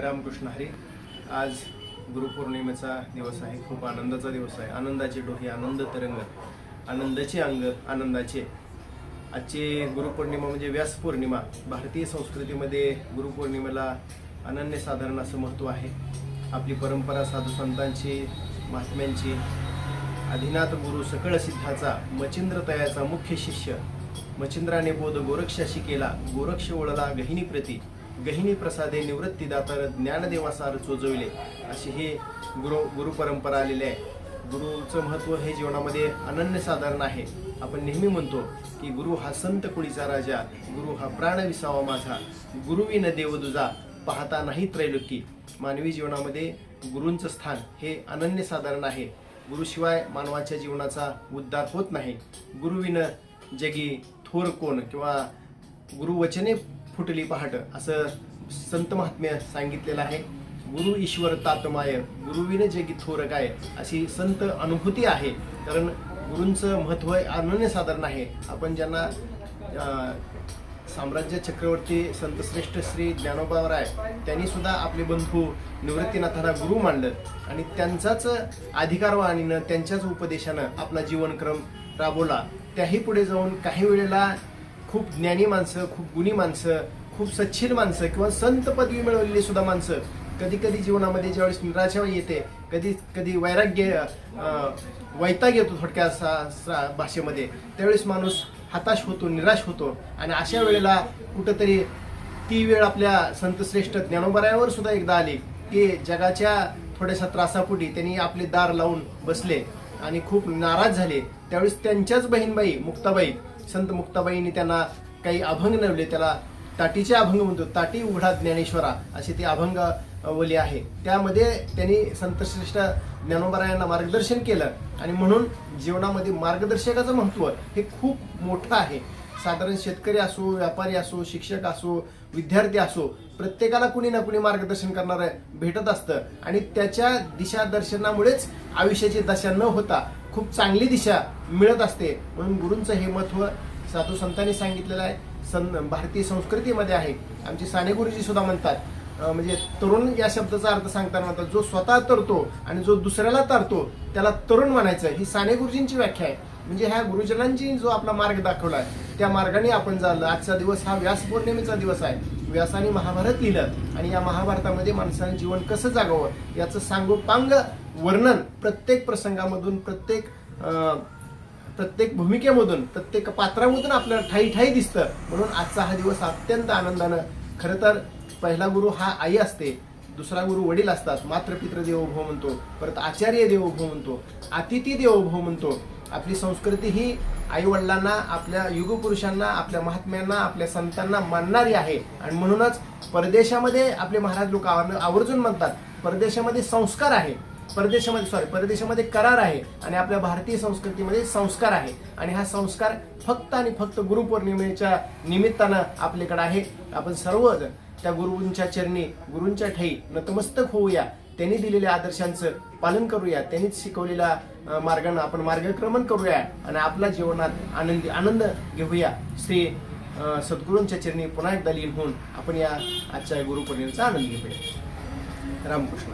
रामकृष्ण हरी. आज गुरुपौर्णिमेचा दिवस आहे. खूप आनंदाचा दिवस आहे. आनंदाचे डोहे आनंद तरंग आनंदाचे अंग आनंदाचे. आजची गुरुपौर्णिमा म्हणजे व्यास पौर्णिमा भारतीय संस्कृतीमध्ये गुरुपौर्णिमेला अनन्यसाधारण असं महत्त्व आहे. आपली परंपरा साधू संतांची महात्म्यांची. आदिनाथ गुरु सकळ सिद्धाचा मचिंद्र तयाचा मुख्य शिष्य. मचिंद्राने बोध गोरक्षाशी केला. गोरक्ष ओळला गहिनी प्रती गहिनी प्रसादे निवृत्तीदातर ज्ञानदेवासार चोजविले अशी ही गुरु गुरुपरंपरा आलेली आहे. गुरुचं महत्त्व हे जीवनामध्ये अनन्यसाधारण आहे. आपण नेहमी म्हणतो की गुरु हा संत कुळीचा राजा गुरु हा प्राण विसावा माझा गुरुविन देव दुजा पाहता नाही त्रैलोकी. मानवी जीवनामध्ये गुरूंचं स्थान हे अनन्यसाधारण आहे. गुरुशिवाय मानवाच्या जीवनाचा उद्धार होत नाही. गुरुविन जगी थोर कोण किंवा गुरुवचने फुटली पहाट. असं संत महात्म्य सांगितलेलं आहे. गुरु ईश्वर तातमाय गुरुविन जगी थोर काय अशी संत अनुभूती आहे. कारण गुरूंचं महत्त्व अनन्यसाधारण आहे. आपण ज्यांना साम्राज्य चक्रवर्ती संतश्रेष्ठ श्री ज्ञानोबाराय त्यांनी सुद्धा आपले बंधू निवृत्तीनाथांना गुरु मांडलं आणि त्यांचाच अधिकारवाणीनं त्यांच्याच उपदेशानं आपला जीवनक्रम राबवला. त्याही पुढे जाऊन काही वेळेला खूप ज्ञानी माणसं खूप गुणी माणसं खूप सच्छील माणसं किंवा संत पदवी मिळवलेली सुद्धा माणसं कधी कधी जीवनामध्ये ज्यावेळेस निराशा येते कधी कधी वैराग्य वैताग येतो थोडक्या सा- भाषेमध्ये. त्यावेळेस माणूस हताश होतो निराश होतो आणि अशा वेळेला कुठंतरी ती वेळ आपल्या संतश्रेष्ठ ज्ञानोबरायावर सुद्धा एकदा आली की जगाच्या थोड्याशा त्रासापुटी त्यांनी आपले दार लावून बसले आणि खूप नाराज झाले. त्यावेळेस त्यांच्याच बहीणबाई मुक्ताबाई संत मुक्ताबाईंनी त्यांना काही अभंग नवले त्याला ताटीचे अभंग म्हणतो ताटी उघडा ज्ञानेश्वरा असे ते अभंग वली आहे. त्यामध्ये त्यांनी संतश्रेष्ठ ज्ञानोबरायांना मार्गदर्शन केलं आणि म्हणून जीवनामध्ये मार्गदर्शकाचं महत्त्व हे खूप मोठं आहे. साधारण शेतकरी असो व्यापारी असो शिक्षक असो विद्यार्थी असो प्रत्येकाला कुणी ना कुणी मार्गदर्शन करणारं भेटत असतं. आणि त्याच्या दिशादर्शनामुळेच आयुष्याची दशा न होता खूप चांगली दिशा मिळत असते. म्हणून गुरूंचं हे महत्त्व साधू संतांनी सांगितलेलं आहे. सन भारतीय संस्कृतीमध्ये आहे. आमचे साने गुरुजी सुद्धा म्हणतात म्हणजे तरुण या शब्दाचा अर्थ सांगताना म्हणतात जो स्वतः तरतो आणि जो दुसऱ्याला तरतो त्याला तरुण म्हणायचं. ही साने गुरुजींची व्याख्या आहे. म्हणजे ह्या गुरुजनांची जो आपला मार्ग दाखवला त्या मार्गाने आपण झालं आजचा दिवस हा व्यास पौर्णिमेचा दिवस आहे. व्यासाने महाभारत लिहिलं आणि या महाभारतामध्ये माणसाने जीवन कसं जागावं याचं सांगोपांग वर्णन प्रत्येक प्रसंगामधून प्रत्येक प्रत्येक भूमिकेमधून प्रत्येक पात्रामधून आपल्याला ठाई ठाई दिसतं. म्हणून आजचा हा दिवस अत्यंत आनंदानं खरं तर पहिला गुरु हा आई असते दुसरा गुरु वडील असतात. मातृपित्र देवोभव म्हणतो परत आचार्य देवोभव म्हणतो अतिथी देवोभव म्हणतो. आपली संस्कृती ही आई वडिलांना आपल्या युगपुरुषांना आपल्या महात्म्यांना आपल्या संतांना मानणारी आहे. आणि म्हणूनच परदेशामध्ये आपले महाराज लोक आवर्जून म्हणतात परदेशामध्ये संस्कार आहे. परदेशामध्ये सॉरी परदेशामध्ये करार आहे आणि आपल्या भारतीय संस्कृतीमध्ये संस्कार आहे. आणि हा संस्कार फक्त आणि फक्त गुरुपौर्णिमेच्या निमित्तानं आपल्याकडे आहे. आपण सर्वजण त्या गुरुंच्या चरणी गुरूंच्या ठाई नतमस्तक होऊया. त्यांनी दिलेल्या आदर्शांचं पालन करूया. त्यांनीच शिकवलेल्या मार्गानं आपण मार्गक्रमण करूया आणि आपल्या जीवनात आनंदी आनंद घेऊया. श्री सद्गुरूंच्या चरणी पुन्हा एकदा लीन होऊन आपण या आजच्या गुरुपौर्णिमेचा आनंद घेऊया. रामकृष्ण.